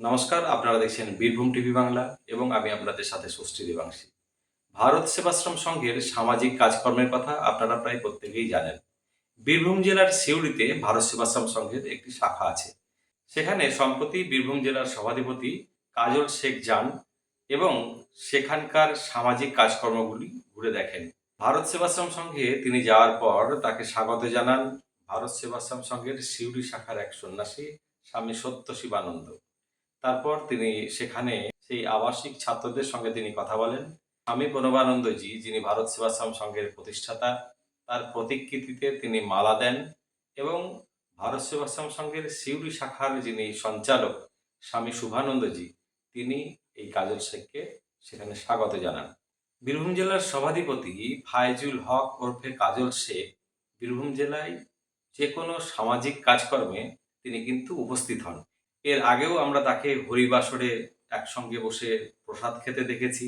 নমস্কার, আপনারা দেখছেন বীরভূম টিভি বাংলা এবং আমি আপনাদের সাথে ষষ্ঠী দেবাংশী। ভারত সেবাশ্রম সংঘের সামাজিক কাজকর্মের কথা আপনারা প্রায় প্রত্যেকেই জানেন। বীরভূম জেলার সিউড়িতে ভারত সেবাশ্রম সংঘের একটি শাখা আছে। সেখানে সম্প্রতি বীরভূম জেলার সভাধিপতি কাজল শেখ যান এবং সেখানকার সামাজিক কাজকর্মগুলি ঘুরে দেখেন। ভারত সেবাশ্রম সংঘে তিনি যাওয়ার পর তাকে স্বাগত জানান। ভারত সেবাশ্রম সংঘের সিউড়ি শাখার এক সন্ন্যাসী, স্বামী সত্য শিবানন্দ তারপর তিনি সেখানে সেই আবাসিক ছাত্রদের সঙ্গে তিনি কথা বলেন। স্বামী প্রণবানন্দজি, যিনি ভারত সেবাশ্রম সংঘের প্রতিষ্ঠাতা, তার প্রতিকৃতিতে তিনি মালা দেন এবং ভারত সেবাশ্রম সংঘের সিউড়ি শাখার যিনি সঞ্চালক, স্বামী শুভানন্দজি, তিনি এই কাজল শেখকে সেখানে স্বাগত জানান। বীরভূম জেলার সভাধিপতি ফায়জুল হক ওরফে কাজল শেখ বীরভূম জেলায় যে কোনো সামাজিক কাজকর্মে তিনি কিন্তু উপস্থিত হন। এর আগেও আমরা তাকে হরিবাসরে একসঙ্গে বসে প্রসাদ খেতে দেখেছি।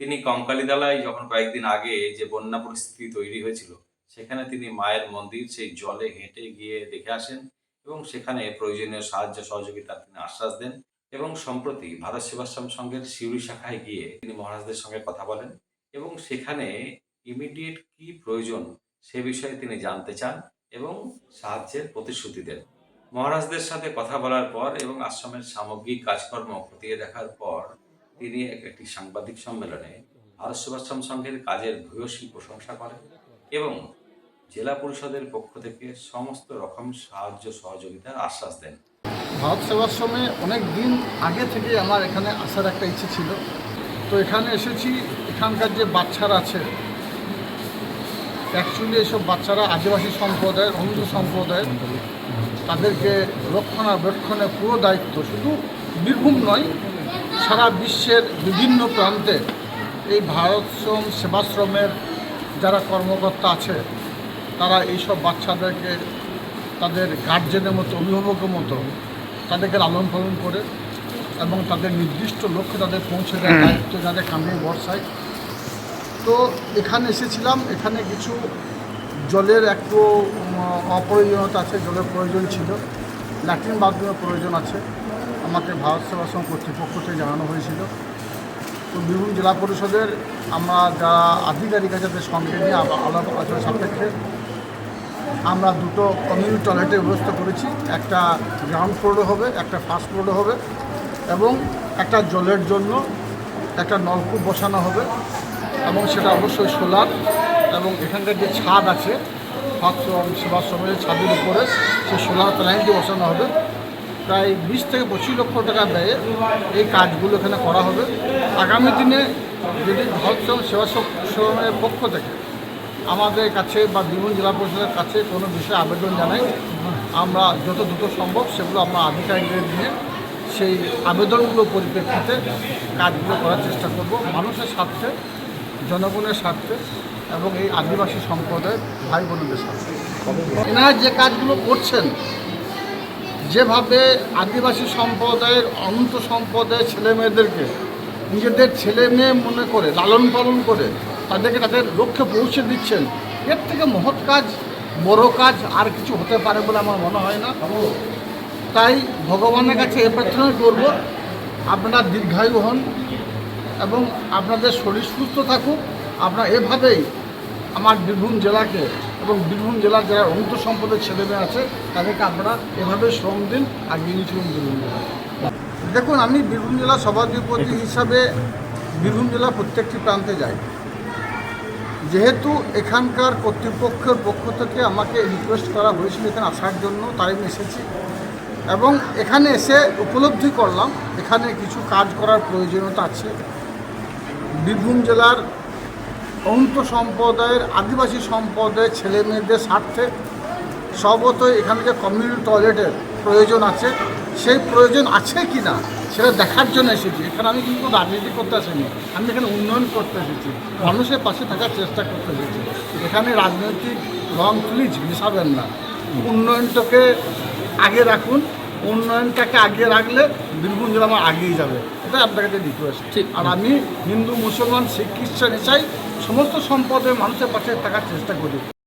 তিনি কঙ্কালীদালায় যখন কয়েকদিন আগে যে বন্যা পরিস্থিতি তৈরি হয়েছিল, সেখানে তিনি মায়ের মন্দির সেই জলে হেঁটে গিয়ে দেখে আসেন এবং সেখানে প্রয়োজনীয় সাহায্য সহযোগিতার তিনি আশ্বাস দেন এবং সম্প্রতি ভারত সেবাশ্রম সংঘের সিউড়ি শাখায় গিয়ে তিনি মহারাজদের সঙ্গে কথা বলেন এবং সেখানে ইমিডিয়েট কি প্রয়োজন সে বিষয়ে তিনি জানতে চান এবং সাহায্যের প্রতিশ্রুতি দেন। মহারাজদের সাথে কথা বলার পর এবং আশ্রমের সামগ্রিক কাজকর্ম খতিয়ে দেখার পর তিনি এক- একটি সাংবাদিক সম্মেলনে ভারত সেবাশ্রম সংঘের কাজের ভূয়সী প্রশংসা করেন এবং জেলা পরিষদের পক্ষ থেকে সমস্ত রকম সাহায্য সহযোগিতার আশ্বাস দেন। ভারত সেবাশ্রমে অনেক দিন আগে থেকে আমার এখানে আসার একটা ইচ্ছে ছিল। তো এখানে এসেছি, এখানকার যে বাচ্চারা আছে অ্যাকচুয়ালি এসব বাচ্চারা আদিবাসী সম্প্রদায়ের অন্ধ সম্প্রদায়ের তাদেরকে রক্ষণাবেক্ষণে পুরো দায়িত্ব শুধু বীরভূম নয় সারা বিশ্বের বিভিন্ন প্রান্তে এই ভারতশ্রম সেবাশ্রমের যারা কর্মকর্তা আছে তারা এইসব বাচ্চাদেরকে তাদের গার্জেনের মতো অভিভাবকের মতো তাদেরকে লালন পালন করে এবং তাদের নির্দিষ্ট লক্ষ্যে তাদের পৌঁছে দেওয়ার দায়িত্ব যাদের কামে বর্ষায়। তো এখানে এসেছিলাম এখানে কিছু জলের একটু অপ্রয়োজনীয়তা আছে, জলের প্রয়োজন ছিল। ল্যাট্রিন বাথরুমের প্রয়োজন আছে। আমাকে ভারত সেবা সেবাশ্রম কর্তৃপক্ষ থেকে জানানো হয়েছিল। তো বীরভূম জেলা পরিষদের আমরা যারা আধিকারিক আছে, তাদের সঙ্গে নিয়ে আলা- আলাপ আলোচনা সাপেক্ষে আমরা দুটো কমিউনিটি টয়লেটের ব্যবস্থা করেছি। একটা গ্রাউন্ড ফ্লোরে হবে, একটা ফার্স্ট ফ্লোরে হবে এবং একটা জলের জন্য একটা নলকূপ বসানো হবে এবং সেটা অবশ্যই সোলার এবং এখানকার যে ছাদ আছে ভাতশ্রম সেবাশ্রমের ছাদের উপরে সেই সোলার প্যানেলটি বসানো হবে। প্রায় বিশ থেকে পঁচিশ লক্ষ টাকা ব্যয়ে এই কাজগুলো এখানে করা হবে। আগামী দিনে যদি ভারতশ্রম সেবাশ্রমের পক্ষ থেকে আমাদের কাছে বা বীরভূম জেলা পরিষদের কাছে কোনো বিষয়ে আবেদন জানাই, আমরা যত দ্রুত সম্ভব সেগুলো আমরা আধিকারিকদের নিয়ে সেই আবেদনগুলো পরিপ্রেক্ষিতে কাজগুলো করার চেষ্টা করব। মানুষের স্বার্থে, জনগণের স্বার্থে এবং এই আদিবাসী সম্প্রদায়ের ভাই বোনদের স্বার্থে এনারা যে কাজগুলো করছেন, যেভাবে আদিবাসী সম্প্রদায়ের, অনন্ত সম্প্রদায়ের ছেলে মেয়েদেরকে নিজেদের ছেলে মেয়ে মনে করে, লালন পালন করে তাদেরকে তাদের লক্ষ্যে পৌঁছে দিচ্ছেন, এর থেকে মহৎ কাজ, বড় কাজ আর কিছু হতে পারে বলে আমার মনে হয় না। তাই ভগবানের কাছে এ প্রার্থনা করব, আপনারা দীর্ঘায়ু হন এবং আপনাদের শরীর সুস্থ থাকুক। আপনারা এভাবেই আমার বীরভূম জেলাকে এবং বীরভূম জেলার যারা অন্ত সম্পদের ছেলেমেয়ে আছে, তাদেরকে আপনারা এভাবে শ্রম দিন আর নিয়ে চলুন বীরভূম জেলা দেখুন, আমি বীরভূম জেলা সভাধিপতি হিসাবে বীরভূম জেলার প্রত্যেকটি প্রান্তে যাই। যেহেতু এখানকার কর্তৃপক্ষের পক্ষ থেকে আমাকে রিকোয়েস্ট করা হয়েছিল এখানে আসার জন্য, তাই আমি এসেছি। এবং এখানে এসে উপলব্ধি করলাম, এখানে কিছু কাজ করার প্রয়োজনীয়তা আছে। বীরভূম জেলার অন্ত সম্প্রদায়ের, আদিবাসী সম্প্রদায়ের ছেলে মেয়েদের স্বার্থে সর্বত এখানে যে কমিউনিটি টয়লেটের প্রয়োজন আছে, সেই প্রয়োজন আছে কি না, সেটা দেখার জন্য এসেছি। এখানে আমি কিন্তু রাজনীতি করতে আসিনি, আমি এখানে উন্নয়ন করতে এসেছি, মানুষের পাশে থাকার চেষ্টা করতে এসেছি। এখানে রাজনৈতিক রং প্লিজ মিশাবেন না। উন্নয়নটাকে আগে রাখুন উন্নয়নটাকে আগিয়ে রাখলে বীরভূম জেলা আমার আগেই যাবে এটা আপনার কাছে রিকোয়েস্ট ঠিক। আর আমি হিন্দু মুসলমান শিখ খ্রিস্টান সমস্ত সম্পদের মানুষের পাশে থাকার চেষ্টা করি